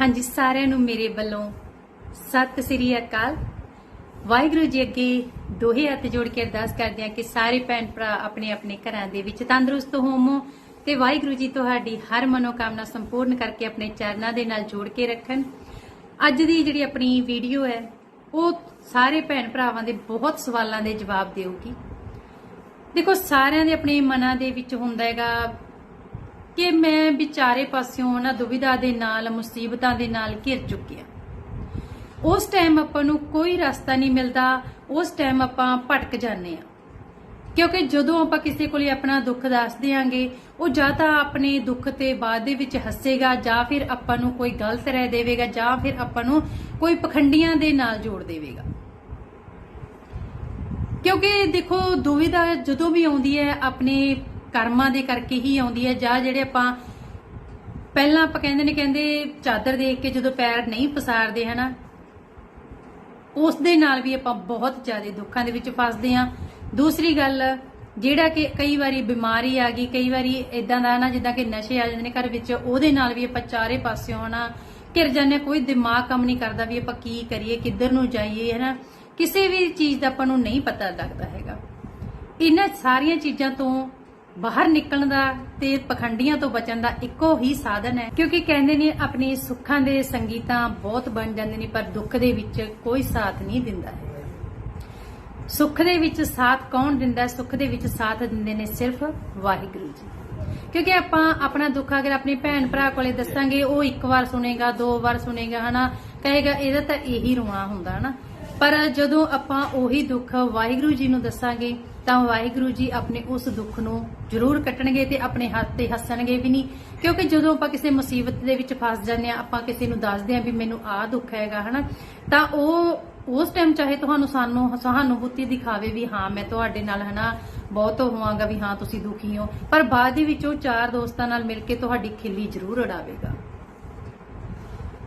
ਹਾਂਜੀ, ਸਾਰਿਆਂ ਨੂੰ ਮੇਰੇ ਵੱਲੋਂ ਸਤਿ ਸ੍ਰੀ ਅਕਾਲ। ਵਾਹਿਗੁਰੂ ਜੀ ਅੱਗੇ ਦੋਹੇ ਹੱਥ ਜੋੜ ਕੇ ਅਰਦਾਸ ਕਰਦੇ ਹਾਂ ਕਿ ਸਾਰੇ ਭੈਣ ਭਰਾ ਆਪਣੇ ਆਪਣੇ ਘਰਾਂ ਦੇ ਵਿੱਚ ਤੰਦਰੁਸਤ ਹੋਵੋ ਤੇ ਵਾਹਿਗੁਰੂ ਜੀ ਤੁਹਾਡੀ ਹਰ ਮਨੋਕਾਮਨਾ ਸੰਪੂਰਨ ਕਰਕੇ ਆਪਣੇ ਚਰਨਾਂ ਦੇ ਨਾਲ ਜੋੜ ਕੇ ਰੱਖਣ। ਅੱਜ ਦੀ ਜਿਹੜੀ ਆਪਣੀ ਵੀਡੀਓ ਹੈ, ਉਹ ਸਾਰੇ ਭੈਣ ਭਰਾਵਾਂ ਦੇ ਬਹੁਤ ਸਵਾਲਾਂ ਦੇ ਜਵਾਬ ਦੇਊਗੀ। ਦੇਖੋ, ਸਾਰਿਆਂ ਦੇ ਆਪਣੇ ਮਨਾਂ ਦੇ ਵਿੱਚ ਹੁੰਦਾ ਹੈਗਾ ਕਿ ਮੈਂ ਵਿਚਾਰੇ ਪਾਸਿਓਂ ਨਾ ਦੁਵਿਧਾ ਦੇ ਨਾਲ, ਮੁਸੀਬਤਾਂ ਦੇ ਨਾਲ ਘਿਰ ਚੁੱਕਿਆ। ਉਸ ਟਾਈਮ ਆਪਾਂ ਨੂੰ ਕੋਈ ਰਸਤਾ ਨਹੀਂ ਮਿਲਦਾ, ਉਸ ਟਾਈਮ ਆਪਾਂ ਭਟਕ ਜਾਂਦੇ ਆ ਕਿਉਂਕਿ ਜਦੋਂ ਆਪਾਂ ਕਿਸੇ ਕੋਲੇ ਆਪਣਾ ਦੁੱਖ ਦੱਸ ਦਿਆਂਗੇ, ਉਹ ਜਾਂ ਤਾਂ ਆਪਣੇ ਦੁੱਖ ਤੇ ਬਾਅਦ ਦੇ ਵਿੱਚ ਹੱਸੇਗਾ, ਜਾਂ ਫਿਰ ਆਪਾਂ ਨੂੰ ਕੋਈ ਗਲਤ ਰਹਿ ਦੇਵੇਗਾ, ਜਾਂ ਫਿਰ ਆਪਾਂ ਨੂੰ ਕੋਈ ਪਖੰਡੀਆਂ ਦੇ ਨਾਲ ਜੋੜ ਦੇਵੇਗਾ। ਕਿਉਂਕਿ ਦੇਖੋ, ਦੁਵਿਧਾ ਜਦੋਂ ਵੀ ਆਉਂਦੀ ਹੈ, ਆਪਣੇ ਕਰਮਾਂ ਦੇ ਕਰਕੇ ਹੀ ਆਉਂਦੀ ਹੈ ਜਾਂ ਜਿਹੜੇ ਆਪਾਂ ਪਹਿਲਾਂ ਆਪਾਂ ਕਹਿੰਦੇ ਨੇ ਕਹਿੰਦੇ ਚਾਦਰ ਦੇਖ ਕੇ ਜਦੋਂ ਪੈਰ ਨਹੀਂ ਪਸਾਰਦੇ ਹਨਾ ਉਸ ਦੇ ਨਾਲ ਵੀ ਆਪਾਂ ਬਹੁਤ ਜ਼ਿਆਦਾ ਦੁੱਖਾਂ ਦੇ ਵਿੱਚ ਫਸਦੇ ਹਾਂ। ਦੂਸਰੀ ਗੱਲ ਜਿਹੜਾ ਕਿ ਕਈ ਵਾਰੀ ਬਿਮਾਰੀ ਆ ਗਈ ਕਈ ਵਾਰੀ ਇਦਾਂ ਦਾ ਨਾ ਜਿੱਦਾਂ ਕਿ ਨਸ਼ੇ ਆ ਜਾਂਦੇ ਨੇ ਘਰ ਵਿੱਚ ਉਹਦੇ ਨਾਲ ਵੀ ਆਪਾਂ ਚਾਰੇ ਪਾਸਿਓਂ ਨਾ ਘਿਰ ਜਾਂਦੇ ਹਾਂ, ਕੋਈ ਦਿਮਾਗ ਕੰਮ ਨਹੀਂ ਕਰਦਾ ਵੀ ਆਪਾਂ ਕੀ ਕਰੀਏ ਕਿੱਧਰ ਨੂੰ ਜਾਈਏ ਹਨਾ ਕਿਸੇ ਵੀ ਚੀਜ਼ ਦਾ ਆਪਾਂ ਨੂੰ ਨਹੀਂ ਪਤਾ ਲੱਗਦਾ ਹੈਗਾ। ਇਹਨਾਂ ਸਾਰੀਆਂ ਚੀਜ਼ਾਂ ਤੋਂ ਬਾਹਰ ਨਿਕਲਣ ਦਾ ਤੇ ਪਖੰਡੀਆਂ ਤੋਂ ਬਚਣ ਦਾ ਇੱਕੋ ਹੀ ਸਾਧਨ ਹੈ। ਕਿਉਂਕਿ ਕਹਿੰਦੇ ਨੇ ਆਪਣੇ ਸੁੱਖਾਂ ਦੇ ਸੰਗੀਤਾਂ ਬਹੁਤ ਬਣ ਜਾਂਦੇ ਨੇ, ਪਰ ਦੁੱਖ ਦੇ ਵਿੱਚ ਕੋਈ ਸਾਥ ਨਹੀਂ ਦਿੰਦਾ। ਸੁੱਖ ਦੇ ਵਿੱਚ ਸਾਥ ਕੌਣ ਦਿੰਦਾ? ਸੁੱਖ ਦੇ ਵਿੱਚ ਸਾਥ ਦਿੰਦੇ ਨੇ ਸਿਰਫ ਵਾਹਿਗੁਰੂ ਜੀ। ਕਿਉਂਕਿ ਆਪਾਂ ਆਪਣਾ ਦੁੱਖ ਅਗਰ ਆਪਣੇ ਭੈਣ ਭਰਾ ਕੋਲੇ ਦੱਸਾਂਗੇ, ਉਹ ਇੱਕ ਵਾਰ ਸੁਨੇਗਾ ਦੋ ਵਾਰ ਸੁਨੇਗਾ ਹਨਾ? ਕਹੇਗਾ, ਇਹਦਾ ਤਾਂ ਇਹੀ ਰੋਣਾ ਹੁੰਦਾ, ਹਨਾ? ਪਰ ਜਦੋਂ ਆਪਾਂ ਉਹੀ ਦੁੱਖ ਵਾਹਿਗੁਰੂ ਜੀ ਨੂੰ ਦੱਸਾਂਗੇ ਤਾਂ ਵਾਹਿਗੁਰੂ ਜੀ ਆਪਣੇ ਉਸ ਦੁੱਖ ਨੂੰ ਜ਼ਰੂਰ ਕੱਟਣਗੇ ਤੇ ਆਪਣੇ ਹੱਥ ਤੇ ਹੱਸਣਗੇ ਵੀ ਨਹੀਂ। ਕਿਉਂਕਿ ਜਦੋਂ ਆਪਾਂ ਕਿਸੇ ਮੁਸੀਬਤ ਦੇ ਵਿੱਚ ਫਸ ਜਾਂਦੇ ਆ ਆਪਾਂ ਕਿਸੇ ਨੂੰ ਦੱਸਦੇ ਆ ਵੀ ਮੈਨੂੰ ਆਹ ਦੁੱਖ ਹੈਗਾ, ਹਨਾ, ਤਾਂ ਉਹ ਉਸ ਟਾਈਮ ਚਾਹੇ ਤੁਹਾਨੂੰ ਸਾਨੂੰ ਸਹਾਨੁਭੂਤੀ ਦਿਖਾਵੇ ਵੀ ਹਾਂ, ਮੈਂ ਤੁਹਾਡੇ ਨਾਲ, ਹਨਾ, ਬਹੁਤ ਹੋਵਾਂਗਾ ਵੀ ਹਾਂ, ਤੁਸੀਂ ਦੁਖੀ ਹੋ। ਪਰ ਬਾਅਦ ਦੇ ਵਿੱਚ ਉਹ ਚਾਰ ਦੋਸਤਾਂ ਨਾਲ ਮਿਲ ਕੇ ਤੁਹਾਡੀ ਖਿੱਲੀ ਜ਼ਰੂਰ ਉਡਾਵੇਗਾ।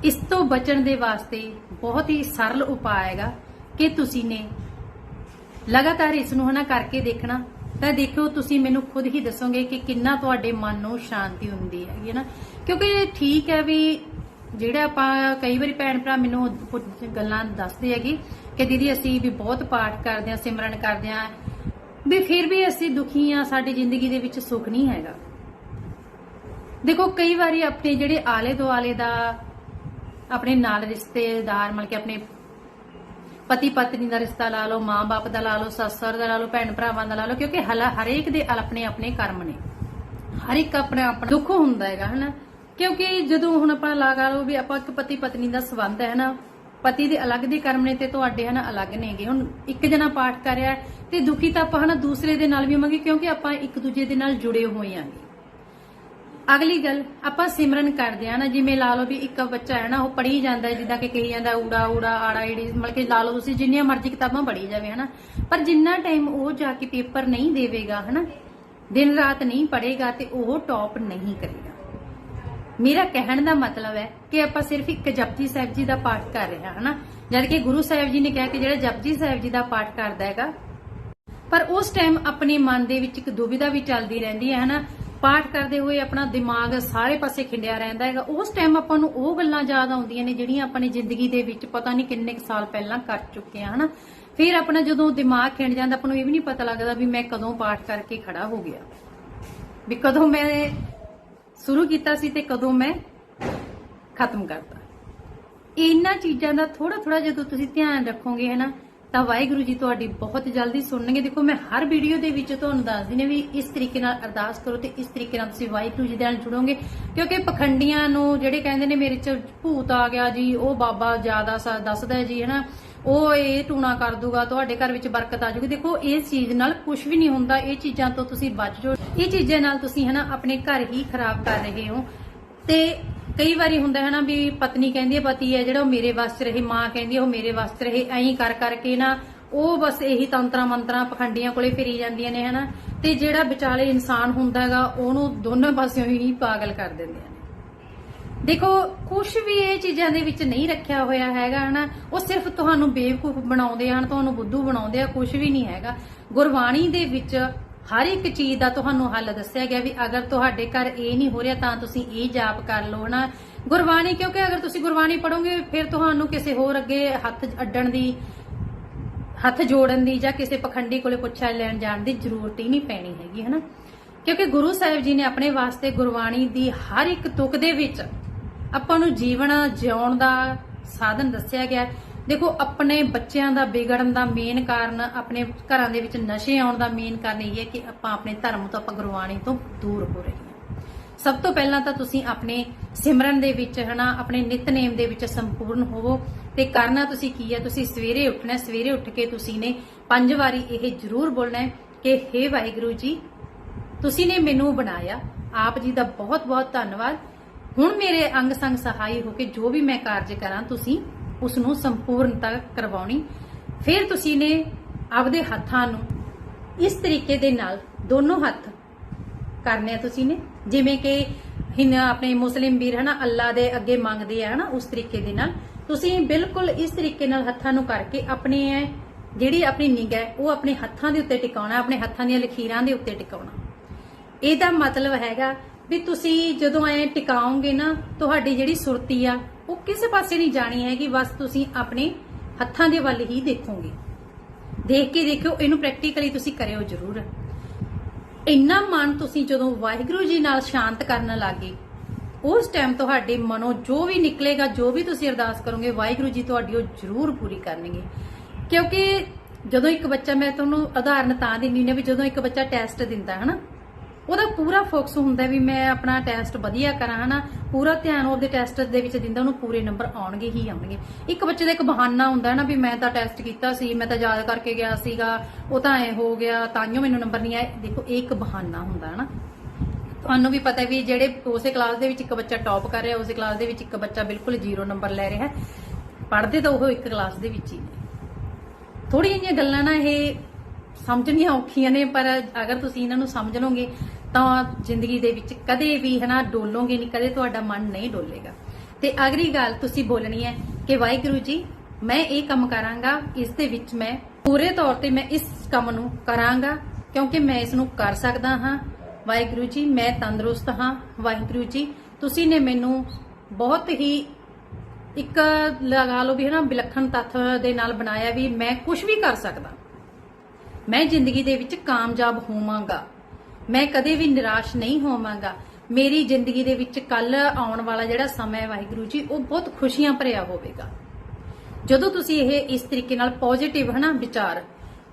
ਇਸ ਤੋਂ ਬਚਣ ਦੇ ਵਾਸਤੇ ਬਹੁਤ ਹੀ ਸਰਲ ਉਪਾਅ ਹੈਗਾ ਕਿ ਤੁਸੀਂ ਨੇ ਲਗਾਤਾਰ ਇਸ ਨੂੰ ਹਨਾ ਕਰਕੇ ਦੇਖਣਾ, ਤਾਂ ਦੇਖੋ ਤੁਸੀਂ ਮੈਨੂੰ ਖੁਦ ਹੀ ਦੱਸੋਗੇ ਕਿ ਕਿੰਨਾ ਤੁਹਾਡੇ ਮਨ ਨੂੰ ਸ਼ਾਂਤੀ ਹੁੰਦੀ ਹੈਗੀ ਹੈ ਨਾ। ਕਿਉਂਕਿ ਠੀਕ ਹੈ ਵੀ ਜਿਹੜਾ ਆਪਾਂ ਕਈ ਵਾਰੀ ਭੈਣ ਭਰਾ ਮੈਨੂੰ ਕੁਝ ਗੱਲਾਂ ਦੱਸਦੇ ਹੈਗੇ ਕਿ ਦੀਦੀ ਅਸੀਂ ਵੀ ਬਹੁਤ ਪਾਠ ਕਰਦੇ ਹਾਂ, ਸਿਮਰਨ ਕਰਦੇ ਹਾਂ, ਵੀ ਫਿਰ ਵੀ ਅਸੀਂ ਦੁਖੀ ਆ ਸਾਡੀ ਜ਼ਿੰਦਗੀ ਦੇ ਵਿੱਚ ਸੁੱਖ ਨਹੀਂ ਹੈਗਾ। ਦੇਖੋ ਕਈ ਵਾਰੀ ਆਪਣੇ ਜਿਹੜੇ ਆਲੇ ਦੁਆਲੇ ਦਾ, ਆਪਣੇ ਨਾਲ ਰਿਸ਼ਤੇਦਾਰ, ਮਤਲਬ ਕਿ ਆਪਣੇ ਪਤੀ ਪਤਨੀ ਦਾ ਰਿਸ਼ਤਾ ਲਾ ਲਓ, ਮਾਂ-ਬਾਪ ਦਾ ਲਾ ਲਓ, ਸੱਸ-ਸਹੁਰੇ ਦਾ ਲਾ ਲਓ ਭੈਣ ਭਰਾਵਾਂ ਦਾ ਲਾ ਲਓ, ਕਿਉਂਕਿ ਹਰੇਕ ਦੇ ਆਪਣੇ ਆਪਣੇ ਕਰਮ ਨੇ। ਹਰ ਇੱਕ ਆਪਣਾ ਆਪਣਾ ਦੁੱਖ ਹੁੰਦਾ ਹੈਗਾ, ਹਨਾ? ਕਿਉਂਕਿ ਜਦੋਂ ਹੁਣ ਆਪਾਂ ਲਗਾ ਲਓ ਵੀ ਆਪਾਂ ਇੱਕ ਪਤੀ ਪਤਨੀ ਦਾ ਸਬੰਧ ਹੈ, ਹਨਾ? ਪਤੀ ਦੇ ਅਲੱਗ ਦੇ ਕਰਮ ਨੇ ਤੇ ਤੁਹਾਡੇ, ਹਨਾ, ਅਲੱਗ ਨੇਗੇ ਹੁਣ ਇੱਕ ਜਣਾ ਪਾਠ ਕਰਿਆ ਤੇ ਦੁਖੀ ਤਾਂ ਆਪਾਂ, ਹਨਾ, ਦੂਸਰੇ ਦੇ ਨਾਲ ਵੀ ਹੋਵਾਂਗੇ, ਕਿਉਂਕਿ ਆਪਾਂ ਇੱਕ ਦੂਜੇ ਦੇ ਨਾਲ ਜੁੜੇ ਹੋਏ ਆਂਗੇ ਅਗਲੀ ਗੱਲ, ਆਪਾਂ ਸਿਮਰਨ ਕਰਦੇ ਆ ਨਾ, ਜਿਵੇਂ ਲਾ ਲਓ ਵੀ ਇੱਕ ਬੱਚਾ ਹੈ ਨਾ, ਉਹ ਪੜ੍ਹੀ ਜਾਂਦਾ ਜਿੱਦਾਂ ਕਿ ਕਹੀ ਜਾਂਦਾ ਊੜਾ ਊੜਾ, ਆੜਾ ਈੜੀ, ਮਤਲਬ ਕਿ ਲਾ ਲਓ ਤੁਸੀਂ ਜਿੰਨੀਆਂ ਮਰਜ਼ੀ ਕਿਤਾਬਾਂ ਪੜ੍ਹੀ ਜਾਵੇ, ਹਨਾ। ਪਰ ਜਿੰਨਾ ਟਾਈਮ ਉਹ ਜਾ ਕੇ ਪੇਪਰ ਨਹੀਂ ਦੇਵੇਗਾ, ਹਨਾ, ਦਿਨ ਰਾਤ ਨਹੀਂ ਪੜ੍ਹੇਗਾ ਤੇ ਉਹ ਟੌਪ ਨਹੀਂ ਕਰੇਗਾ। ਮੇਰਾ ਕਹਿਣ ਦਾ ਮਤਲਬ ਹੈ ਕਿ ਆਪਾਂ ਸਿਰਫ ਇੱਕ ਜਪਜੀ ਸਾਹਿਬ ਜੀ ਦਾ ਪਾਠ ਕਰ ਰਹੇ ਹਾਂ, ਹਨਾ। ਜਦ ਕਿ ਗੁਰੂ ਸਾਹਿਬ ਜੀ ਨੇ ਕਿਹਾ ਕਿ ਜਿਹੜਾ ਜਪਜੀ ਸਾਹਿਬ ਜੀ ਦਾ ਪਾਠ ਕਰਦਾ ਹੈਗਾ, ਪਰ ਉਸ ਟਾਈਮ ਆਪਣੇ ਮਨ ਦੇ ਵਿੱਚ ਇੱਕ ਦੁਬਿਧਾ ਵੀ ਚੱਲਦੀ ਰਹਿੰਦੀ ਹੈ, ਹਨਾ। ਪਾਠ ਕਰਦੇ ਹੋਏ ਆਪਣਾ ਦਿਮਾਗ ਸਾਰੇ ਪਾਸੇ ਖਿੰਡਿਆ ਰਹਿੰਦਾ ਹੈਗਾ। ਉਸ ਟਾਈਮ ਆਪਾਂ ਨੂੰ ਉਹ ਗੱਲਾਂ ਯਾਦ ਆਉਂਦੀਆਂ ਨੇ ਜਿਹੜੀਆਂ ਆਪਣੀ ਜ਼ਿੰਦਗੀ ਦੇ ਵਿੱਚ ਪਤਾ ਨਹੀਂ ਕਿੰਨੇ ਕੁ ਸਾਲ ਪਹਿਲਾਂ ਕਰ ਚੁੱਕੇ ਆ ਹਨਾ? ਫਿਰ ਆਪਣਾ ਜਦੋਂ ਦਿਮਾਗ ਖਿੰਡ ਜਾਂਦਾ, ਆਪਾਂ ਨੂੰ ਇਹ ਵੀ ਨਹੀਂ ਪਤਾ ਲੱਗਦਾ ਵੀ ਮੈਂ ਕਦੋਂ ਪਾਠ ਕਰਕੇ ਖੜਾ ਹੋ ਗਿਆ। ਵੀ ਕਦੋਂ ਮੈਂ ਸ਼ੁਰੂ ਕੀਤਾ ਸੀ ਤੇ ਕਦੋਂ ਮੈਂ ਖਤਮ ਕਰਤਾ। ਇਹਨਾਂ ਚੀਜ਼ਾਂ ਦਾ ਥੋੜਾ ਥੋੜਾ ਜਦੋਂ ਤੁਸੀਂ ਧਿਆਨ ਰੱਖੋਗੇ, ਹਨਾ ਤਾਂ ਵਾਹਿਗੁਰੂ ਜੀ ਤੁਹਾਡੀ ਬਹੁਤ ਜਲਦੀ ਸੁਣਨਗੇ। ਦੇਖੋ, ਮੈਂ ਹਰ ਵੀਡੀਓ ਦੇ ਵਿੱਚ ਤੁਹਾਨੂੰ ਦੱਸਦੀ ਨੇ ਵੀ ਇਸ ਤਰੀਕੇ ਨਾਲ ਅਰਦਾਸ ਕਰੋ ਤੇ ਇਸ ਤਰੀਕੇ ਨਾਲ ਤੁਸੀਂ ਵਾਹਿਗੁਰੂ ਜੀ ਦੇ ਨਾਲ ਜੁੜੋਗੇ। ਕਿਉਂਕਿ ਪਖੰਡੀਆਂ ਨੂੰ ਜਿਹੜੇ ਕਹਿੰਦੇ ਨੇ, ਮੇਰੇ ਚ ਭੂਤ ਆ ਗਿਆ ਜੀ, ਉਹ ਬਾਬਾ ਜ਼ਿਆਦਾ ਦੱਸਦਾ ਜੀ, ਹਨਾ? ਉਹ ਇਹ ਟੂਣਾ ਕਰ ਦੂਗਾ, ਤੁਹਾਡੇ ਘਰ ਵਿੱਚ ਬਰਕਤ ਆ ਜਾਊਗੀ ਦੇਖੋ ਇਸ ਚੀਜ਼ ਨਾਲ ਕੁਝ ਵੀ ਨਹੀਂ ਹੁੰਦਾ। ਇਹ ਚੀਜ਼ਾਂ ਤੋਂ ਤੁਸੀਂ ਬਚ ਜਾਓ। ਇਹ ਚੀਜ਼ਾਂ ਨਾਲ ਤੁਸੀਂ, ਹਨਾ, ਆਪਣੇ ਘਰ ਹੀ ਖਰਾਬ ਕਰ ਰਹੇ ਹੋ। ਤੇ ਕਈ ਵਾਰੀ ਹੁੰਦਾ ਹੈ ਨਾ ਵੀ ਪਤਨੀ ਕਹਿੰਦੀ ਹੈ, ਪਤੀ ਹੈ, ਜਿਹੜਾ ਉਹ ਮੇਰੇ ਵੱਸ 'ਚ ਰਹੇ, ਮਾਂ ਕਹਿੰਦੀ ਹੈ, ਉਹ ਮੇਰੇ ਵੱਸ 'ਚ ਰਹੇ, ਐਂ ਕਰ ਕਰਕੇ ਨਾ ਉਹ ਬਸ ਇਹੀ ਤੰਤਰਾਂ ਮੰਤਰਾਂ ਪਖੰਡੀਆਂ ਕੋਲੇ ਫਿਰੀ ਜਾਂਦੀਆਂ ਨੇ, ਹਨਾ? ਤੇ ਜਿਹੜਾ ਵਿਚਾਲੇ ਇਨਸਾਨ ਹੁੰਦਾ ਹੈਗਾ, ਉਹਨੂੰ ਦੋਨਾਂ ਪਾਸਿਓਂ ਹੀ ਪਾਗਲ ਕਰ ਦਿੰਦੇ ਨੇ। ਦੇਖੋ ਕੁਝ ਵੀ ਇਹ ਚੀਜ਼ਾਂ ਦੇ ਵਿੱਚ ਨਹੀਂ ਰੱਖਿਆ ਹੋਇਆ ਹੈਗਾ, ਹਨਾ? ਉਹ ਸਿਰਫ ਤੁਹਾਨੂੰ ਬੇਵਕੂਫ ਬਣਾਉਂਦੇ ਹਨ, ਤੁਹਾਨੂੰ ਬੁੱਧੂ ਬਣਾਉਂਦੇ ਆ ਕੁਝ ਵੀ ਨਹੀਂ ਹੈਗਾ। ਗੁਰਬਾਣੀ ਦੇ ਵਿੱਚ ਹਰ ਇੱਕ ਚੀਜ਼ ਦਾ ਤੁਹਾਨੂੰ ਹੱਲ ਦੱਸਿਆ ਗਿਆ ਵੀ ਅਗਰ ਤੁਹਾਡੇ ਘਰ ਇਹ ਨਹੀਂ ਹੋ ਰਿਹਾ ਤਾਂ ਤੁਸੀਂ ਇਹ ਜਾਪ ਕਰ ਲਓ ਹਨਾ ਗੁਰਬਾਣੀ, ਕਿਉਂਕਿ ਅਗਰ ਤੁਸੀਂ ਗੁਰਬਾਣੀ ਪੜੋਗੇ ਫਿਰ ਤੁਹਾਨੂੰ ਕਿਸੇ ਹੋਰ ਅੱਗੇ ਹੱਥ ਅੱਡਣ ਦੀ, ਹੱਥ ਜੋੜਨ ਦੀ ਜਾਂ ਕਿਸੇ ਪਖੰਡੀ ਕੋਲੇ ਪੁੱਛਾ ਲੈਣ ਜਾਣ ਦੀ ਜ਼ਰੂਰਤ ਹੀ ਨਹੀਂ ਪੈਣੀ ਹੈਗੀ, ਹਨਾ? ਕਿਉਂਕਿ ਗੁਰੂ ਸਾਹਿਬ ਜੀ ਨੇ ਆਪਣੇ ਵਾਸਤੇ ਗੁਰਬਾਣੀ ਦੀ ਹਰ ਇੱਕ ਤੁਕ ਦੇ ਵਿੱਚ ਆਪਾਂ ਨੂੰ ਜੀਵਨ, ਜਿਉਣ ਦਾ ਸਾਧਨ ਦੱਸਿਆ ਗਿਆ। ਦੇਖੋ, ਆਪਣੇ ਬੱਚਿਆਂ ਦਾ ਵਿਗੜਨ ਦਾ ਮੇਨ ਕਾਰਨ, ਆਪਣੇ ਘਰਾਂ ਦੇ ਵਿੱਚ ਨਸ਼ੇ ਆਉਣ ਦਾ ਮੇਨ ਕਾਰਨ ਇਹ ਹੈ ਕਿ ਆਪਾਂ ਆਪਣੇ ਧਰਮ ਤੋਂ, ਆਪਾਂ ਗੁਰਬਾਣੀ ਤੋਂ ਦੂਰ ਹੋ ਰਹੇ ਹਾਂ। ਸਭ ਤੋਂ ਪਹਿਲਾਂ ਤਾਂ ਤੁਸੀਂ ਆਪਣੇ ਸਿਮਰਨ ਦੇ ਵਿੱਚ, ਹਨਾ, ਆਪਣੇ ਨਿਤਨੇਮ ਦੇ ਵਿੱਚ ਸੰਪੂਰਨ ਹੋਵੋ। ਤੇ ਕਰਨਾ ਤੁਸੀਂ ਕੀ ਹੈ? ਤੁਸੀਂ ਸਵੇਰੇ ਉੱਠਣਾ ਸਵੇਰੇ ਉੱਠ ਕੇ ਤੁਸੀਂ ਨੇ ਪੰਜ ਵਾਰੀ ਇਹ ਜ਼ਰੂਰ ਬੋਲਣਾ ਹੈ ਕਿ हे ਵਾਹਿਗੁਰੂ ਜੀ, ਤੁਸੀਂ ਨੇ ਮੈਨੂੰ ਬਣਾਇਆ। ਆਪ ਜੀ ਦਾ ਬਹੁਤ ਬਹੁਤ ਧੰਨਵਾਦ। ਹੁਣ ਮੇਰੇ ਅੰਗ ਸੰਗ ਸਹਾਈ ਹੋ ਕੇ ਜੋ ਵੀ ਮੈਂ ਕਾਰਜ ਕਰਾਂ, ਤੁਸੀਂ ਉਸ ਨੂੰ ਸੰਪੂਰਨਤਾ ਕਰਵਾਉਣੀ। ਫਿਰ ਤੁਸੀਂ ਨੇ ਆਪਦੇ ਹੱਥਾਂ ਨੂੰ ਇਸ ਤਰੀਕੇ ਦੇ ਨਾਲ ਦੋਨੋਂ ਹੱਥ ਕਰਨੇ ਆ ਤੁਸੀਂ ਨੇ। ਜਿਵੇਂ ਕਿ ਹਿੰਦ ਆਪਣੇ ਮੁਸਲਿਮ ਵੀਰ ਹਨਾ ਅੱਲਾ ਦੇ ਅੱਗੇ ਮੰਗਦੇ ਆ ਹਨਾ ਉਸ ਤਰੀਕੇ ਦੇ ਨਾਲ। ਤੁਸੀਂ ਬਿਲਕੁਲ ਇਸ ਤਰੀਕੇ ਨਾਲ ਹੱਥਾਂ ਨੂੰ ਕਰਕੇ ਆਪਣੇ ਜਿਹੜੀ ਆਪਣੀ ਨਿਗਾਹ ਹੈ, ਉਹ ਆਪਣੇ ਹੱਥਾਂ ਦੇ ਉੱਤੇ ਟਿਕਾਉਣਾ ਆਪਣੇ ਹੱਥਾਂ ਦੀਆਂ ਲਖੀਰਾਂ ਦੇ ਉੱਤੇ ਟਿਕਾਉਣਾ। ਇਹਦਾ ਮਤਲਬ ਹੈਗਾ ਵੀ ਤੁਸੀਂ ਜਦੋਂ ਐ ਟਿਕਾਓਗੇ ਨਾ ਤੁਹਾਡੀ ਜਿਹੜੀ ਸੁਰਤੀ ਆ ਉਹ ਕਿਸੇ ਪਾਸੇ ਨਹੀਂ ਜਾਣੀ ਹੈਗੀ, ਬਸ ਤੁਸੀਂ ਆਪਣੇ ਹੱਥਾਂ ਦੇ ਵੱਲ ਹੀ ਦੇਖੋਗੇ। ਦੇਖ ਕੇ ਦੇਖਿਓ, ਇਹਨੂੰ ਪ੍ਰੈਕਟੀਕਲੀ ਤੁਸੀਂ ਕਰਿਓ ਜ਼ਰੂਰ। ਇੰਨਾ ਮਨ ਤੁਸੀਂ ਜਦੋਂ ਵਾਹਿਗੁਰੂ ਜੀ ਨਾਲ ਸ਼ਾਂਤ ਕਰਨ ਲੱਗੇ, ਉਸ ਟਾਈਮ ਤੁਹਾਡੇ ਮਨੋਂ ਜੋ ਵੀ ਨਿਕਲੇਗਾ, ਜੋ ਵੀ ਤੁਸੀਂ ਅਰਦਾਸ ਕਰੋਗੇ, ਵਾਹਿਗੁਰੂ ਜੀ ਤੁਹਾਡੀ ਉਹ ਜ਼ਰੂਰ ਪੂਰੀ ਕਰਨਗੇ। ਕਿਉਂਕਿ ਜਦੋਂ ਇੱਕ ਬੱਚਾ, ਮੈਂ ਤੁਹਾਨੂੰ ਉਦਾਹਰਨ ਤਾਂ ਦਿੰਦੀ ਨੇ ਵੀ ਜਦੋਂ ਇੱਕ ਬੱਚਾ ਟੈਸਟ ਦਿੰਦਾ ਹੈ ਨਾ ਉਹਦਾ ਪੂਰਾ ਫੋਕਸ ਹੁੰਦਾ ਵੀ ਮੈਂ ਆਪਣਾ ਟੈਸਟ ਵਧੀਆ ਕਰਾਂ, ਹਨਾ? ਪੂਰਾ ਧਿਆਨ ਉਹਦੇ ਟੈਸਟ ਦੇ ਵਿੱਚ ਦਿੰਦਾ, ਉਹਨੂੰ ਪੂਰੇ ਨੰਬਰ ਆਉਣਗੇ, ਹੀ ਆਉਣਗੇ। ਇੱਕ ਬੱਚੇ ਦਾ ਇੱਕ ਬਹਾਨਾ ਹੁੰਦਾ ਨਾ ਵੀ ਮੈਂ ਤਾਂ ਟੈਸਟ ਕੀਤਾ ਸੀ, ਮੈਂ ਤਾਂ ਯਾਦ ਕਰਕੇ ਗਿਆ ਸੀਗਾ, ਉਹ ਤਾਂ ਐ ਹੋ ਗਿਆ ਤਾਂਿਓ ਮੈਨੂੰ ਨੰਬਰ ਨਹੀਂ ਆਇਆ। ਦੇਖੋ, ਇਹ ਇੱਕ ਬਹਾਨਾ ਹੁੰਦਾ ਹੈ ਨਾ ਤੁਹਾਨੂੰ ਵੀ ਪਤਾ ਵੀ ਜਿਹੜੇ ਉਸੇ ਕਲਾਸ ਦੇ ਵਿੱਚ ਇੱਕ ਬੱਚਾ ਟੌਪ ਕਰ ਰਿਹਾ, ਉਸੇ ਕਲਾਸ ਦੇ ਵਿੱਚ ਇੱਕ ਬੱਚਾ ਬਿਲਕੁਲ ਜ਼ੀਰੋ ਨੰਬਰ ਲੈ ਰਿਹਾ। ਪੜ੍ਹਦੇ ਤਾਂ ਉਹ ਇੱਕ ਕਲਾਸ ਦੇ ਵਿੱਚ ਹੀ ਨੇ। ਥੋੜੀਆਂ ਜਿਹੀਆਂ ਗੱਲਾਂ ਨਾ ਇਹ ਸਮਝਣੀਆਂ ਔਖੀਆਂ ਨੇ, ਪਰ ਅਗਰ ਤੁਸੀਂ ਇਹਨਾਂ ਨੂੰ ਸਮਝ ਲਓਗੇ ਤਾਂ ਜ਼ਿੰਦਗੀ ਦੇ ਵਿੱਚ ਕਦੇ ਵੀ ਹਨਾ ਡੋਲੋਗੇ ਨਹੀਂ, ਕਦੇ ਤੁਹਾਡਾ ਮਨ ਨਹੀਂ ਡੋਲੇਗਾ। ਤੇ ਅਗਲੀ ਗੱਲ ਤੁਸੀਂ ਬੋਲਣੀ ਹੈ ਕਿ ਵਾਹਿਗੁਰੂ ਜੀ, ਮੈਂ ਇਹ ਕੰਮ ਕਰਾਂਗਾ, ਇਸ ਦੇ ਵਿੱਚ ਮੈਂ ਪੂਰੇ ਤੌਰ ਤੇ ਮੈਂ ਇਸ ਕੰਮ ਨੂੰ ਕਰਾਂਗਾ, ਕਿਉਂਕਿ ਮੈਂ ਇਸ ਨੂੰ ਕਰ ਸਕਦਾ ਹਾਂ। ਵਾਹਿਗੁਰੂ ਜੀ, ਮੈਂ ਤੰਦਰੁਸਤ ਹਾਂ। ਵਾਹਿਗੁਰੂ ਜੀ, ਤੁਸੀਂ ਨੇ ਮੈਨੂੰ ਬਹੁਤ ਹੀ ਇੱਕ ਲਗਾ ਲਓ ਵੀ ਹਨਾ ਵਿਲੱਖਣ ਤੱਥ ਦੇ ਨਾਲ ਬਣਾਇਆ ਵੀ ਮੈਂ ਕੁਝ ਵੀ ਕਰ ਸਕਦਾ। ਮੈਂ ਜ਼ਿੰਦਗੀ ਦੇ ਵਿੱਚ ਕਾਮਯਾਬ ਹੋਵਾਂਗਾ। ਮੈਂ ਕਦੇ ਵੀ ਨਿਰਾਸ਼ ਨਹੀਂ ਹੋਵਾਂਗਾ। ਮੇਰੀ ਜ਼ਿੰਦਗੀ ਦੇ ਵਿੱਚ ਕੱਲ ਆਉਣ ਵਾਲਾ ਜਿਹੜਾ ਸਮਾਂ ਹੈ ਵਾਹਿਗੁਰੂ ਜੀ, ਉਹ ਬਹੁਤ ਖੁਸ਼ੀਆਂ ਭਰਿਆ ਹੋਵੇਗਾ। ਜਦੋਂ ਤੁਸੀਂ ਇਹ ਇਸ ਤਰੀਕੇ ਨਾਲ ਪੋਜ਼ਿਟਿਵ ਹਨਾ ਵਿਚਾਰ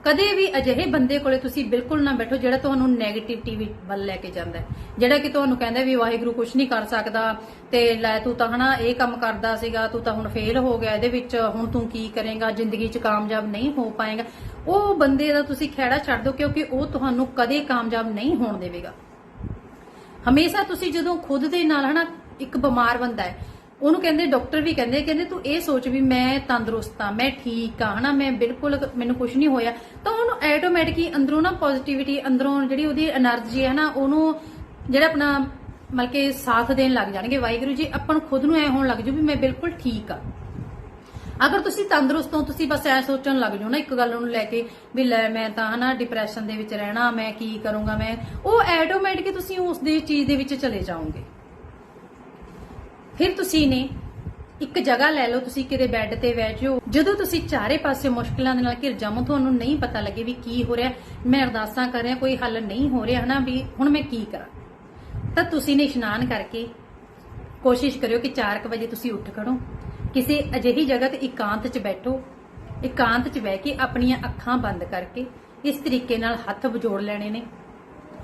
ਕਦੇ ਵੀ ਅਜਿਹੇ ਬੰਦੇ ਕੋਲੇ ਤੁਸੀਂ ਬਿਲਕੁਲ ਨਾ ਬੈਠੋ ਜਿਹੜਾ ਤੁਹਾਨੂੰ 네ਗੇਟਿਵਿਟੀ ਵੱਲ ਲੈ ਕੇ ਜਾਂਦਾ ਹੈ। ਜਿਹੜਾ ਕਿ ਤੁਹਾਨੂੰ ਕਹਿੰਦਾ ਵੀ ਵਾਹਿਗੁਰੂ ਕੁਝ ਨਹੀਂ ਕਰ ਸਕਦਾ ਤੇ ਲੈ ਤੂੰ ਤਾਂ ਹਨਾ ਇਹ ਕੰਮ ਕਰਦਾ ਸੀਗਾ, ਤੂੰ ਤਾਂ ਹੁਣ ਫੇਲ ਹੋ ਗਿਆ, ਇਹਦੇ ਵਿੱਚ ਹੁਣ ਤੂੰ ਕੀ ਕਰੇਗਾ, ਜ਼ਿੰਦਗੀ 'ਚ ਕਾਮਯਾਬ ਨਹੀਂ ਹੋ ਪਾਏਗਾ। ਉਹ ਬੰਦੇ ਦਾ ਤੁਸੀਂ ਖਹਿੜਾ ਛੱਡ ਦਿਓ ਕਿਉਂਕਿ ਉਹ ਤੁਹਾਨੂੰ ਕਦੇ ਕਾਮਯਾਬ ਨਹੀਂ ਹੋਣ ਦੇਵੇਗਾ। ਹਮੇਸ਼ਾ ਤੁਸੀਂ ਜਦੋਂ ਖੁਦ ਦੇ ਨਾਲ ਹਨਾ ਇੱਕ ਬਿਮਾਰ ਬੰਦਾ ਹੈ ਉਹਨੂੰ ਕਹਿੰਦੇ, ਡਾਕਟਰ ਵੀ ਕਹਿੰਦੇ ਕਹਿੰਦੇ ਤੂੰ ਇਹ ਸੋਚ ਵੀ ਮੈਂ ਤੰਦਰੁਸਤ ਆ ਮੈਂ ਠੀਕ ਆ ਹਨਾ, ਮੈਂ ਬਿਲਕੁਲ ਮੈਨੂੰ ਕੁਝ ਨਹੀਂ ਹੋਇਆ, ਤਾਂ ਉਹਨੂੰ ਆਟੋਮੈਟਿਕਲੀ ਅੰਦਰੋਂ ਨਾ ਪੋਜ਼ਿਟਿਵਿਟੀ ਅੰਦਰੋਂ ਜਿਹੜੀ ਉਹਦੀ એનર્ਜੀ ਹੈ ਨਾ, ਉਹਨੂੰ ਜਿਹੜਾ ਆਪਣਾ ਮਤਲਬ ਕਿ ਸਾਥ ਦੇਣ ਲੱਗ ਜਾਣਗੇ। ਵਾਹਿਗੁਰੂ ਜੀ, ਆਪਾਂ ਨੂੰ ਖੁਦ ਨੂੰ ਐ ਹੋਣ ਲੱਗ ਜੂ ਵੀ ਮੈਂ ਬਿਲਕੁਲ ਠੀਕ ਆ ਅਗਰ ਤੁਸੀਂ ਤੰਦਰੁਸਤ ਹੋ, ਤੁਸੀਂ ਬਸ ਐ ਸੋਚਣ ਲੱਗ ਜਾਓ ਨਾ, ਇੱਕ ਗੱਲ ਨੂੰ ਲੈ ਕੇ ਵੀ ਲੈ, ਮੈਂ ਤਾਂ, ਹਨਾ ਡਿਪਰੈਸ਼ਨ ਦੇ ਵਿੱਚ ਰਹਿਣਾ, ਮੈਂ ਕੀ ਕਰੂੰਗਾ, ਮੈਂ, ਉਹ ਆਟੋਮੈਟਿਕ ਤੁਸੀਂ ਉਸ ਦੇ ਚੀਜ਼ ਦੇ ਵਿੱਚ ਚਲੇ ਜਾਓਗੇ। ਫਿਰ ਤੁਸੀਂ ਨੇ ਇੱਕ ਜਗ੍ਹਾ ਲੈ ਲਓ, ਤੁਸੀਂ ਕਿਤੇ ਬੈੱਡ ਤੇ ਬੈਠ ਜਾਓ। ਜਦੋਂ ਤੁਸੀਂ ਚਾਰੇ ਪਾਸੇ ਮੁਸ਼ਕਲਾਂ ਦੇ ਨਾਲ ਘਿਰ ਜਾਵੋ, ਤੁਹਾਨੂੰ ਨਹੀਂ ਪਤਾ ਲੱਗੇ ਵੀ ਕੀ ਹੋ ਰਿਹਾ। ਮੈਂ ਅਰਦਾਸਾਂ ਕਰ ਰਿਹਾ, ਕੋਈ ਹੱਲ ਨਹੀਂ ਹੋ ਰਿਹਾ, ਹਨਾ ਵੀ ਹੁਣ ਮੈਂ ਕੀ ਕਰਾਂ। ਤਾਂ ਤੁਸੀਂ ਨੇ ਇਸ਼ਨਾਨ ਕਰਕੇ ਕੋਸ਼ਿਸ਼ ਕਰਿਓ ਕਿ 4:00 ਵਜੇ ਤੁਸੀਂ ਉੱਠ ਖੜੋ। ਕਿਸੇ ਅਜਿਹੀ ਜਗ੍ਹਾ ਤੇ ਇਕਾਂਤ 'ਚ ਬੈਠੋ, ਇਕਾਂਤ 'ਚ ਬਹਿ ਕੇ ਆਪਣੀਆਂ ਅੱਖਾਂ ਬੰਦ ਕਰਕੇ ਇਸ ਤਰੀਕੇ ਨਾਲ ਹੱਥ ਵਜੋੜ ਲੈਣੇ ਨੇ।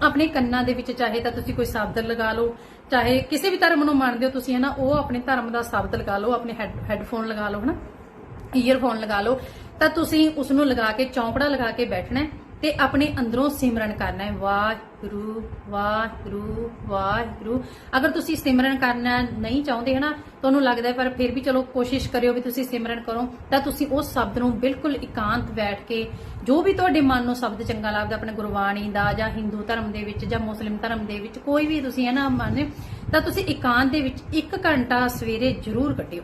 ਆਪਣੇ ਕੰਨਾਂ ਦੇ ਵਿੱਚ ਚਾਹੇ ਤਾਂ ਤੁਸੀਂ ਕੋਈ ਸ਼ਬਦ ਲਗਾ ਲਓ, ਚਾਹੇ ਕਿਸੇ ਵੀ ਧਰਮ ਨੂੰ ਮੰਨਦੇ ਹੋ ਤੁਸੀਂ ਹਨਾ ਉਹ ਆਪਣੇ ਧਰਮ ਦਾ ਸ਼ਬਦ ਲਗਾ ਲਓ, ਆਪਣੇ ਹੈੱਡਫੋਨ ਲਗਾ ਲਓ ਹਨਾ ਈਅਰਫੋਨ ਲਗਾ ਲਓ, ਤਾਂ ਤੁਸੀਂ ਉਸ ਨੂੰ ਲਗਾ ਕੇ, ਚੌਂਕੜਾ ਲਗਾ ਕੇ ਬੈਠਣਾ ਹੈ। ਤੇ ਆਪਣੇ ਅੰਦਰੋਂ ਸਿਮਰਨ ਕਰਨਾ ਹੈ। ਵਾਹਿਗੁਰੂ ਵਾਹਿਗੁਰੂ ਵਾਹਿਗੁਰੂ। ਅਗਰ ਤੁਸੀਂ ਸਿਮਰਨ ਕਰਨਾ ਨਹੀਂ ਚਾਹੁੰਦੇ ਹਨਾ, ਤੁਹਾਨੂੰ ਲੱਗਦਾ ਪਰ ਫਿਰ ਵੀ ਚਲੋ ਕੋਸ਼ਿਸ਼ ਕਰਿਓ ਵੀ ਤੁਸੀਂ ਸਿਮਰਨ ਕਰੋ, ਤਾਂ ਤੁਸੀਂ ਉਸ ਸ਼ਬਦ ਨੂੰ ਬਿਲਕੁਲ ਇਕਾਂਤ ਬੈਠ ਕੇ ਜੋ ਵੀ ਤੁਹਾਡੇ ਮਨ ਨੂੰ ਸ਼ਬਦ ਚੰਗਾ ਲੱਗਦਾ, ਆਪਣੇ ਗੁਰਬਾਣੀ ਦਾ ਜਾਂ ਹਿੰਦੂ ਧਰਮ ਦੇ ਵਿੱਚ ਜਾਂ ਮੁਸਲਿਮ ਧਰਮ ਦੇ ਵਿੱਚ ਕੋਈ ਵੀ ਤੁਸੀਂ ਹੈ ਨਾ ਮੰਨੇ, ਤਾਂ ਤੁਸੀਂ ਇਕਾਂਤ ਦੇ ਵਿੱਚ 1 ਘੰਟਾ ਸਵੇਰੇ ਜ਼ਰੂਰ ਕੱਢਿਓ।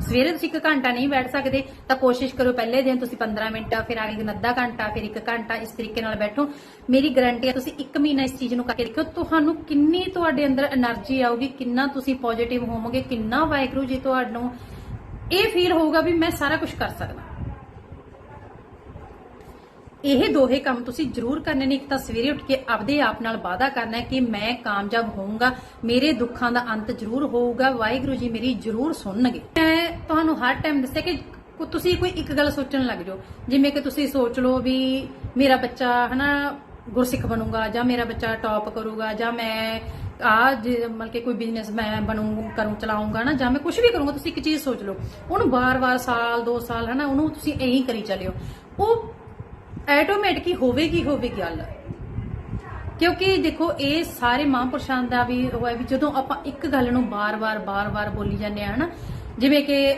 ਸਵੇਰੇ ਤੁਸੀਂ ਇੱਕ ਘੰਟਾ ਨਹੀਂ ਬੈਠ ਸਕਦੇ, ਤਾਂ ਕੋਸ਼ਿਸ਼ ਕਰੋ ਪਹਿਲੇ ਦਿਨ ਤੁਸੀਂ 15 ਮਿੰਟ, ਫਿਰ ਅਗਲੇ ਅੱਧਾ ਘੰਟਾ, ਫਿਰ 1 ਘੰਟਾ ਇਸ ਤਰੀਕੇ ਨਾਲ ਬੈਠੋ। ਮੇਰੀ ਗਾਰੰਟੀ ਹੈ ਤੁਸੀਂ 1 ਮਹੀਨਾ ਇਸ ਚੀਜ਼ ਨੂੰ ਕਰਕੇ ਦੇਖੋ ਤੁਹਾਨੂੰ ਕਿੰਨੀ ਤੁਹਾਡੇ ਅੰਦਰ એનર્ਜੀ ਆਊਗੀ, ਕਿੰਨਾ ਤੁਸੀਂ ਪੋਜ਼ਿਟਿਵ ਹੋਵੋਗੇ, ਕਿੰਨਾ ਵਾਇਗਰੂ ਜੀ ਤੁਹਾਨੂੰ ਇਹ ਫੀਲ ਹੋਊਗਾ ਵੀ ਮੈਂ ਸਾਰਾ ਕੁਝ ਕਰ ਸਕਦਾ। ਇਹ ਦੋਹੇ ਕੰਮ ਤੁਸੀਂ ਜ਼ਰੂਰ ਕਰਨੇ ਨੇ, ਇੱਕ ਤਾਂ ਸਵੇਰੇ ਉੱਠ ਕੇ ਆਪਦੇ ਆਪ ਨਾਲ ਵਾਅਦਾ ਕਰਨਾ ਕਿ ਮੈਂ ਕਾਮਯਾਬ ਹੋਊਂਗਾ, ਮੇਰੇ ਦੁੱਖਾਂ ਦਾ ਅੰਤ ਜ਼ਰੂਰ ਹੋਊਗਾ, ਵਾਹਿਗੁਰੂ ਜੀ ਮੇਰੀ ਜ਼ਰੂਰ ਸੁਣਨਗੇ। ਮੈਂ ਤੁਹਾਨੂੰ ਹਰ ਟਾਈਮ ਦੱਸਿਆ ਕਿ ਤੁਸੀਂ ਕੋਈ ਇੱਕ ਗੱਲ ਸੋਚਣ ਲੱਗ ਜਾਓ। ਜਿਵੇਂ ਕਿ ਤੁਸੀਂ ਸੋਚ ਲਓ ਵੀ ਮੇਰਾ ਬੱਚਾ ਹਨਾ ਗੁਰਸਿੱਖ ਬਣੂਗਾ ਜਾਂ ਮੇਰਾ ਬੱਚਾ ਟੌਪ ਕਰੂਗਾ ਜਾਂ ਮੈਂ ਆ ਮਤਲਬ ਕਿ ਕੋਈ ਬਿਜ਼ਨਸ ਮੈਂ ਬਣੂ, ਕਰੂੰ ਚਲਾਉਂਗਾ ਨਾ ਜਾਂ ਮੈਂ ਕੁਝ ਵੀ ਕਰੂੰਗਾ, ਤੁਸੀਂ ਇੱਕ ਚੀਜ਼ ਸੋਚ ਲਓ। ਉਹਨੂੰ ਬਾਰ ਵਾਰ ਸਾਲ 2 ਸਾਲ ਹਨਾ, ਉਹਨੂੰ ਤੁਸੀਂ ਇਹੀ ਕਰੀ ਚੱਲਿਓ ਉਹ ਆਟੋਮੈਟਿਕ ਹੀ ਹੋਵੇਗੀ ਹੋਵੇਗੀ ਗੱਲ। ਕਿਉਂਕਿ ਦੇਖੋ, ਇਹ ਸਾਰੇ ਮਹਾਂਪੁਰਸ਼ਾਂ ਦਾ ਵੀ ਉਹ ਹੈ ਵੀ ਜਦੋਂ ਆਪਾਂ ਇੱਕ ਗੱਲ ਨੂੰ ਬਾਰ-ਬਾਰ ਬਾਰ-ਬਾਰ ਬੋਲੀ ਜਾਂਦੇ ਆ ਹਨਾ ਜਿਵੇਂ ਕਿ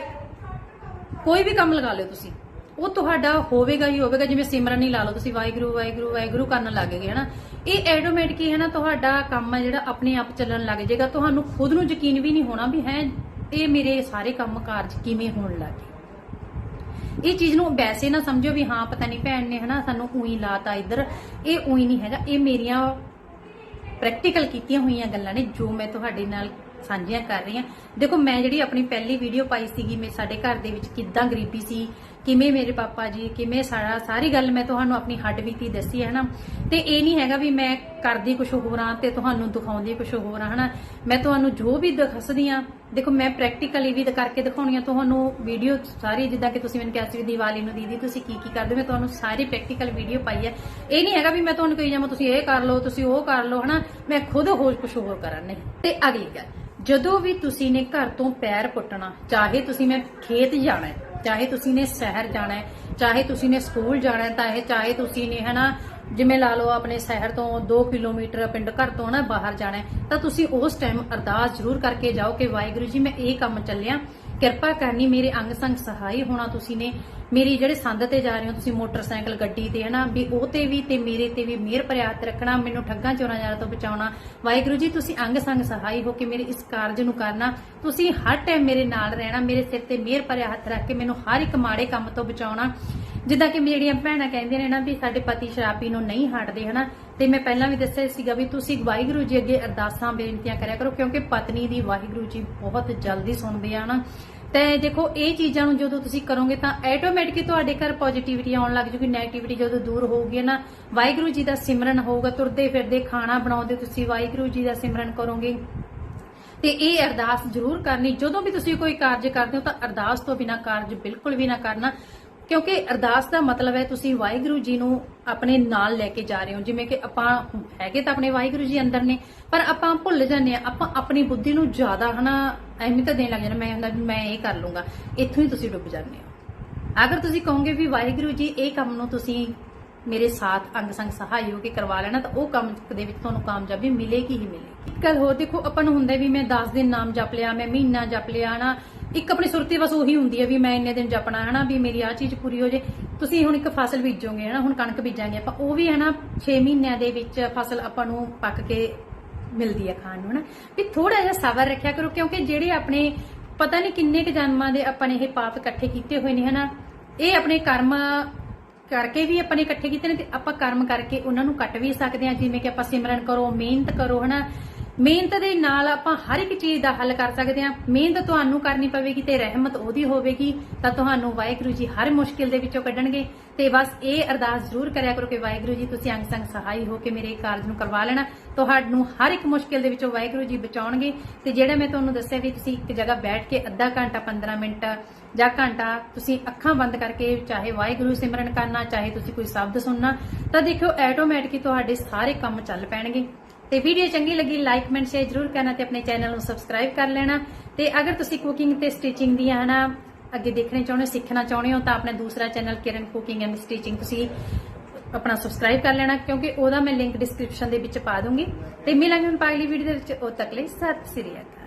ਕੋਈ ਵੀ ਕੰਮ ਲਗਾ ਲਿਓ ਤੁਸੀਂ, ਉਹ ਤੁਹਾਡਾ ਹੋਵੇਗਾ ਹੀ ਹੋਵੇਗਾ, ਜਿਵੇਂ ਸਿਮਰਨ ਹੀ ਲਾ ਲਓ ਤੁਸੀਂ, ਵਾਹਿਗੁਰੂ ਵਾਹਿਗੁਰੂ ਵਾਹਿਗੁਰੂ ਕਰਨ ਲੱਗ ਗਏ, ਹਨਾ? ਇਹ ਆਟੋਮੈਟਿਕ ਹੀ ਹੈ ਨਾ, ਤੁਹਾਡਾ ਕੰਮ ਹੈ ਜਿਹੜਾ ਆਪਣੇ ਆਪ ਚੱਲਣ ਲੱਗ ਜਾਏਗਾ। ਤੁਹਾਨੂੰ ਖੁਦ ਨੂੰ ਯਕੀਨ ਵੀ ਨਹੀਂ ਹੋਣਾ ਵੀ ਹੈ, ਇਹ ਮੇਰੇ ਸਾਰੇ ਕੰਮ ਕਾਰਜ ਕਿਵੇਂ ਹੋਣ ਲੱਗੇ ਇਹ ਚੀਜ਼ ਨੂੰ ਵੈਸੇ ਨਾ ਸਮਝੋ ਵੀ ਹਾਂ, ਪਤਾ ਨਹੀਂ ਭੈਣ ਨੇ, ਹਨਾ, ਸਾਨੂੰ ਉਹੀ ਲਾਤਾ ਇੱਧਰ, ਇਹ ਉਹੀ ਨਹੀਂ ਹੈਗਾ। ਇਹ ਮੇਰੀਆਂ ਪ੍ਰੈਕਟੀਕਲ ਕੀਤੀਆਂ ਹੋਈਆਂ ਗੱਲਾਂ ਨੇ, ਜੋ ਮੈਂ ਤੁਹਾਡੇ ਨਾਲ ਸਾਂਝੀਆਂ ਕਰ ਰਹੀ ਹਾਂ। ਦੇਖੋ, ਮੈਂ ਜਿਹੜੀ ਆਪਣੀ ਪਹਿਲੀ ਵੀਡੀਓ ਪਾਈ ਸੀਗੀ, ਮੈਂ, ਸਾਡੇ ਘਰ ਦੇ ਵਿੱਚ ਕਿੱਦਾਂ ਗਰੀਬੀ ਸੀ, ਕਿਵੇਂ ਮੇਰੇ ਪਾਪਾ ਜੀ, ਕਿਵੇਂ ਸਾਰਾ, ਸਾਰੀ ਗੱਲ ਮੈਂ ਤੁਹਾਨੂੰ ਆਪਣੀ ਹੱਡ ਬੀਤੀ ਦੱਸੀ ਹੈ ਨਾ। ਤੇ ਇਹ ਨਹੀਂ ਹੈਗਾ ਵੀ ਮੈਂ ਕਰਦੀ ਕੁਝ ਹੋਰ ਹਾਂ ਤੇ ਤੁਹਾਨੂੰ ਦਿਖਾਉਂਦੀ ਕੁਝ ਹੋਰ ਹਨਾ। ਮੈਂ ਤੁਹਾਨੂੰ ਜੋ ਵੀ ਦੱਸਦੀ ਆ ਦੇਖੋ, ਮੈਂ ਪ੍ਰੈਕਟੀਕਲੀ ਵੀ ਕਰਕੇ ਦਿਖਾਉਣੀ ਆ ਤੁਹਾਨੂੰ ਵੀਡੀਓ ਸਾਰੀ, ਜਿੱਦਾਂ ਕਿ ਤੁਸੀਂ ਮੈਨੂੰ ਕਿਹਾ ਸੀ ਦੀਵਾਲੀ ਨੂੰ, ਦੀਦੀ, ਤੁਸੀਂ ਕੀ ਕੀ ਕਰਦੇ ਹੋ, ਮੈਂ ਤੁਹਾਨੂੰ ਸਾਰੀ ਪ੍ਰੈਕਟੀਕਲ ਵੀਡੀਓ ਪਾਈ ਹੈ। ਇਹ ਨਹੀਂ ਹੈਗਾ ਵੀ ਮੈਂ ਤੁਹਾਨੂੰ ਕਹੀ ਜਾਵਾਂ, ਤੁਸੀਂ ਇਹ ਕਰ ਲਓ, ਤੁਸੀਂ ਉਹ ਕਰ ਲਓ, ਹਨਾ। ਮੈਂ ਖੁਦ ਹੋਰ ਕੁਝ ਹੋਰ ਕਰਾਂ ਨਹੀਂ ਤੇ ਅਗਲੀ ਗੱਲ ਜਦੋਂ ਵੀ ਤੁਸੀਂ ਨੇ ਘਰ ਤੋਂ ਪੈਰ ਪੁੱਟਣਾ, ਚਾਹੇ ਤੁਸੀਂ ਨੇ ਖੇਤ ਜਾਣਾ ਹੈ, ਚਾਹੇ ਤੁਸੀਂ ਨੇ ਸ਼ਹਿਰ ਜਾਣਾ ਹੈ, ਚਾਹੇ ਤੁਸੀਂ ਨੇ ਸਕੂਲ ਜਾਣਾ ਹੈ, ਤਾਂ ਇਹ ਚਾਹੇ ਤੁਸੀਂ ਨੇ, ਹਨਾ, ਜਿਵੇਂ ਲਾ ਲਓ ਆਪਣੇ ਸ਼ਹਿਰ ਤੋਂ 2 ਕਿਲੋਮੀਟਰ ਪਿੰਡ ਘਰ ਤੋਂ ਨਾ ਬਾਹਰ ਜਾਣਾ ਤਾਂ ਤੁਸੀਂ ਉਸ ਟਾਈਮ ਅਰਦਾਸ ਜ਼ਰੂਰ ਕਰਕੇ ਜਾਓ ਕਿ ਵਾਹਿਗੁਰੂ ਜੀ, ਮੈਂ ਇਹ ਕੰਮ ਚੱਲਿਆ। ਕਿਰਪਾ ਕਰਨੀ, ਮੇਰੇ ਅੰਗ ਸੰਗ ਸਹਾਈ ਹੋਣਾ ਤੁਸੀਂ ਨੇ। ਮੇਰੀ ਜਿਹੜੇ ਸੰਦ ਤੇ ਜਾ ਰਹੇ ਹੋ, ਤੁਸੀਂ ਮੋਟਰਸਾਈਕਲ, ਗੱਡੀ ਤੇ, ਹਨਾ? ਵੀ ਉਹ ਤੇ ਵੀ ਤੇ ਮੇਰੇ ਤੇ ਵੀ ਮਿਹਰ ਭਰਿਆ ਰੱਖਣਾ, ਮੈਨੂੰ ਠੱਗਾਂ, ਚੋਰਾਂ ਜਾਰਾਂ ਤੋਂ ਬਚਾਉਣਾ। ਵਾਹਿਗੁਰੂ ਜੀ, ਤੁਸੀਂ ਅੰਗ ਸੰਗ ਸਹਾਈ ਹੋ ਕੇ ਮੇਰੇ ਇਸ ਕਾਰਜ ਨੂੰ ਕਰਨਾ। ਤੁਸੀਂ ਹਰ ਟਾਈਮ ਮੇਰੇ ਨਾਲ ਰਹਿਣਾ, ਮੇਰੇ ਸਿਰ ਤੇ ਮਿਹਰ ਭਰਿਆ ਰੱਖ ਕੇ ਮੈਨੂੰ ਹਰ ਇੱਕ ਮਾੜੇ ਕੰਮ ਤੋਂ ਬਚਾਉਣਾ। ਜਿੱਦਾਂ ਕਿ ਮੇਰੀਆਂ ਭੈਣਾਂ ਕਹਿੰਦੀਆਂ ਨੇ ਨਾ ਵੀ ਸਾਡੇ ਪਤੀ ਸ਼ਰਾਬੀ ਨੂੰ ਨਹੀਂ ਹਟਦੇ, ਹਨਾ? ਤੇ ਮੈਂ ਪਹਿਲਾਂ ਵੀ ਦੱਸਿਆ ਸੀਗਾ ਵੀ ਤੁਸੀਂ ਵਾਹਿਗੁਰੂ ਜੀ ਅੱਗੇ ਅਰਦਾਸਾਂ, ਬੇਨਤੀਆਂ ਕਰਿਆ ਕਰੋ, ਕਿਉਂਕਿ ਪਤਨੀ ਦੀ ਵਾਹਿਗੁਰੂ ਜੀ ਬਹੁਤ ਜਲਦੀ ਸੁਣਦੇ ਆ ਨਾ। ਤੇ ਦੇਖੋ, ਇਹ ਚੀਜ਼ਾਂ ਨੂੰ ਜਦੋਂ ਤੁਸੀਂ ਕਰੋਗੇ ਤਾਂ ਆਟੋਮੈਟਿਕਲੀ ਤੁਹਾਡੇ ਘਰ ਪੋਜ਼ਿਟਿਵਿਟੀ ਆਉਣ ਲੱਗ ਜੂਗੀ 네ਗੇਟਿਵਿਟੀ ਜਦੋਂ ਦੂਰ ਹੋਊਗੀ ਨਾ। ਵਾਹਿਗੁਰੂ ਜੀ ਦਾ ਸਿਮਰਨ ਹੋਊਗਾ, ਤੁਰਦੇ ਫਿਰਦੇ ਖਾਣਾ ਬਣਾਉਂਦੇ ਤੁਸੀਂ ਵਾਹਿਗੁਰੂ ਜੀ ਦਾ ਸਿਮਰਨ ਕਰੋਗੇ। ਤੇ ਇਹ ਅਰਦਾਸ ਜ਼ਰੂਰ ਕਰਨੀ, ਜਦੋਂ ਵੀ ਤੁਸੀਂ ਕੋਈ ਕਾਰਜ ਕਰਦੇ ਹੋ ਤਾਂ ਅਰਦਾਸ ਤੋਂ ਬਿਨਾ ਕਾਰਜ ਬਿਲਕੁਲ ਵੀ ਨਾ ਕਰਨਾ। ਕਿਉਂਕਿ ਅਰਦਾਸ ਦਾ ਮਤਲਬ ਹੈ ਤੁਸੀਂ ਵਾਹਿਗੁਰੂ ਜੀ ਨੂੰ ਆਪਣੇ ਨਾਲ ਲੈ ਕੇ ਜਾ ਰਹੇ ਹੋ। ਜਿਵੇਂ ਕਿ ਆਪਾਂ ਹੈਗੇ ਤਾਂ ਆਪਣੇ ਵਾਹਿਗੁਰੂ ਜੀ ਅੰਦਰ ਨੇ, ਪਰ ਆਪਾਂ ਭੁੱਲ ਜਾਂਦੇ ਆ ਆਪਾਂ ਆਪਣੀ ਬੁੱਧੀ ਨੂੰ ਜ਼ਿਆਦਾ ਹਨਾ ਅਹਿਮੀਅਤ ਦੇਣ ਲੱਗ ਜਾਂਦੇ ਮੈਂ ਹੁੰਦਾ ਵੀ ਮੈਂ ਇਹ ਕਰ ਲੂੰਗਾ ਇੱਥੋਂ ਹੀ ਤੁਸੀਂ ਡੁੱਬ ਜਾਂਦੇ ਹੋ। ਅਗਰ ਤੁਸੀਂ ਕਹੋਗੇ ਵੀ ਵਾਹਿਗੁਰੂ ਜੀ, ਇਹ ਕੰਮ ਨੂੰ ਤੁਸੀਂ ਮੇਰੇ ਸਾਥ ਅੰਗ ਸੰਗ ਸਹਾਈ ਹੋ ਕੇ ਕਰਵਾ ਲੈਣਾ, ਤਾਂ ਉਹ ਕੰਮ ਦੇ ਵਿੱਚ ਤੁਹਾਨੂੰ ਕਾਮਯਾਬੀ ਮਿਲੇਗੀ ਹੀ ਮਿਲੇਗੀ। ਗੱਲ ਹੋਰ ਦੇਖੋ, ਆਪਾਂ ਨੂੰ ਹੁੰਦਾ ਵੀ ਮੈਂ 10 ਦਿਨ ਨਾਮ ਜਪ ਲਿਆ, ਮੈਂ ਮਹੀਨਾ ਜਪ ਲਿਆ ਨਾ ਇੱਕ ਆਪਣੀ ਸੁਰਤੀ ਬਸ ਉਹੀ ਹੁੰਦੀ ਹੈ ਵੀ ਮੈਂ ਇੰਨੇ ਦਿਨ ਜਪਣਾ, ਹਨਾ, ਵੀ ਮੇਰੀ ਆ ਚੀਜ਼ ਪੂਰੀ ਹੋ ਜੇ। ਤੁਸੀਂ ਹੁਣ ਇੱਕ ਫਸਲ ਬੀਜੋਗੇ, ਹਨਾ, ਹੁਣ ਕਣਕ ਬੀਜਾਂਗੇ ਆਪਾਂ, ਉਹ ਵੀ, ਹਨਾ 6 ਮਹੀਨਿਆਂ ਦੇ ਵਿੱਚ ਫਸਲ ਆਪਾਂ ਨੂੰ ਪੱਕ ਕੇ ਮਿਲਦੀ ਹੈ ਖਾਣ ਨੂੰ, ਹਨਾ। ਵੀ ਥੋੜਾ ਜਿਹਾ ਸਬਰ ਰੱਖਿਆ ਕਰੋ, ਕਿਉਂਕਿ ਜਿਹੜੇ ਆਪਣੇ, ਪਤਾ ਨਹੀਂ ਕਿੰਨੇ ਕੁ ਜਨਮਾਂ ਦੇ ਆਪਾਂ ਨੇ ਇਹ ਪਾਪ ਇਕੱਠੇ ਕੀਤੇ ਹੋਏ ਨੇ, ਹਨਾ। ਇਹ ਆਪਣੇ ਕਰਮ ਕਰਕੇ ਵੀ ਆਪਾਂ ਨੇ ਇਕੱਠੇ ਕੀਤੇ ਨੇ ਤੇ ਆਪਾਂ ਕਰਮ ਕਰਕੇ ਉਹਨਾਂ ਨੂੰ ਕੱਟ ਵੀ ਸਕਦੇ ਹਾਂ, ਜਿਵੇਂ ਕਿ ਆਪਾਂ ਸਿਮਰਨ ਕਰੋ, ਮਿਹਨਤ ਕਰੋ, ਹਨਾ। ਮਿਹਨਤ ਦੇ ਨਾਲ ਆਪਾਂ ਹਰ ਇੱਕ ਚੀਜ਼ ਦਾ ਹੱਲ ਕਰ ਸਕਦੇ ਹਾਂ। ਮਿਹਨਤ ਤੁਹਾਨੂੰ ਕਰਨੀ ਪਵੇਗੀ ਤੇ ਰਹਿਮਤ ਉਹਦੀ ਹੋਵੇਗੀ। ਤਾਂ ਤੁਹਾਨੂੰ ਵਾਹਿਗੁਰੂ ਜੀ ਹਰ ਮੁਸ਼ਕਿਲ ਦੇ ਵਿੱਚੋਂ ਕੱਢਣਗੇ। ਤੇ ਬਸ ਇਹ ਅਰਦਾਸ ਜ਼ਰੂਰ ਕਰਿਆ ਕਰੋ ਕਿ ਵਾਹਿਗੁਰੂ ਜੀ, ਤੁਸੀਂ ਅੰਗ ਸੰਗ ਸਹਾਈ ਹੋ ਕੇ ਮੇਰੇ ਕਾਰਜ ਨੂੰ ਕਰਵਾ ਲੈਣਾ। ਤੁਹਾਨੂੰ ਹਰ ਇੱਕ ਮੁਸ਼ਕਿਲ ਦੇ ਵਿੱਚੋਂ ਵਾਹਿਗੁਰੂ ਜੀ ਬਚਾਉਣਗੇ। ਤੇ ਜਿਹੜਾ ਮੈਂ ਤੁਹਾਨੂੰ ਦੱਸਿਆ ਵੀ ਤੁਸੀਂ ਇੱਕ ਜਗ੍ਹਾ ਬੈਠ ਕੇ ਅੱਧਾ ਘੰਟਾ 15 ਮਿੰਟ ਜਾਂ ਘੰਟਾ ਤੁਸੀਂ ਅੱਖਾਂ ਬੰਦ ਕਰਕੇ ਚਾਹੇ ਵਾਹਿਗੁਰੂ ਸਿਮਰਨ ਕਰਨਾ, ਚਾਹੇ ਤੁਸੀਂ ਕੋਈ ਸ਼ਬਦ ਸੁਣਨਾ, ਤਾਂ ਦੇਖਿਓ ਆਟੋਮੈਟਿਕਲੀ ਤੁਹਾਡੇ ਸਾਰੇ ਕੰਮ ਚੱਲ ਪੈਣਗੇ। ਤੇ ਵੀਡੀਓ ਚੰਗੀ ਲੱਗੀ ਲਾਈਕ ਕਮੈਂਟ ਸ਼ੇਅਰ ਜਰੂਰ ਕਰਨਾ ਤੇ ਆਪਣੇ ਚੈਨਲ ਨੂੰ ਸਬਸਕ੍ਰਾਈਬ ਕਰ ਲੈਣਾ। ਤੇ ਅਗਰ ਤੁਸੀਂ ਕੁਕਿੰਗ ਤੇ ਸਟਿਚਿੰਗ ਦੀਆਂ ਹਨਾ, ਅੱਗੇ ਦੇਖਣੇ ਚਾਹੁੰਦੇ ਹੋ, ਸਿੱਖਣਾ ਚਾਹੁੰਦੇ ਹੋ, ਤਾਂ ਆਪਣਾ ਦੂਸਰਾ channel Kiran cooking and stitching ਤੁਸੀਂ ਆਪਣਾ ਸਬਸਕ੍ਰਾਈਬ ਕਰ ਲੈਣਾ, ਕਿਉਂਕਿ ਉਹਦਾ ਮੈਂ ਲਿੰਕ ਡਿਸਕ੍ਰਿਪਸ਼ਨ ਦੇ ਵਿੱਚ ਪਾ ਦੂੰਗੀ। ਤੇ ਮਿਲਾਂਗੇ ਹੁਣ ਅਗਲੀ ਵੀਡੀਓ ਦੇ ਵਿੱਚ। ਉਹ ਤੱਕ ਲਈ ਸਤਿ ਸ੍ਰੀ ਅਕਾਲ।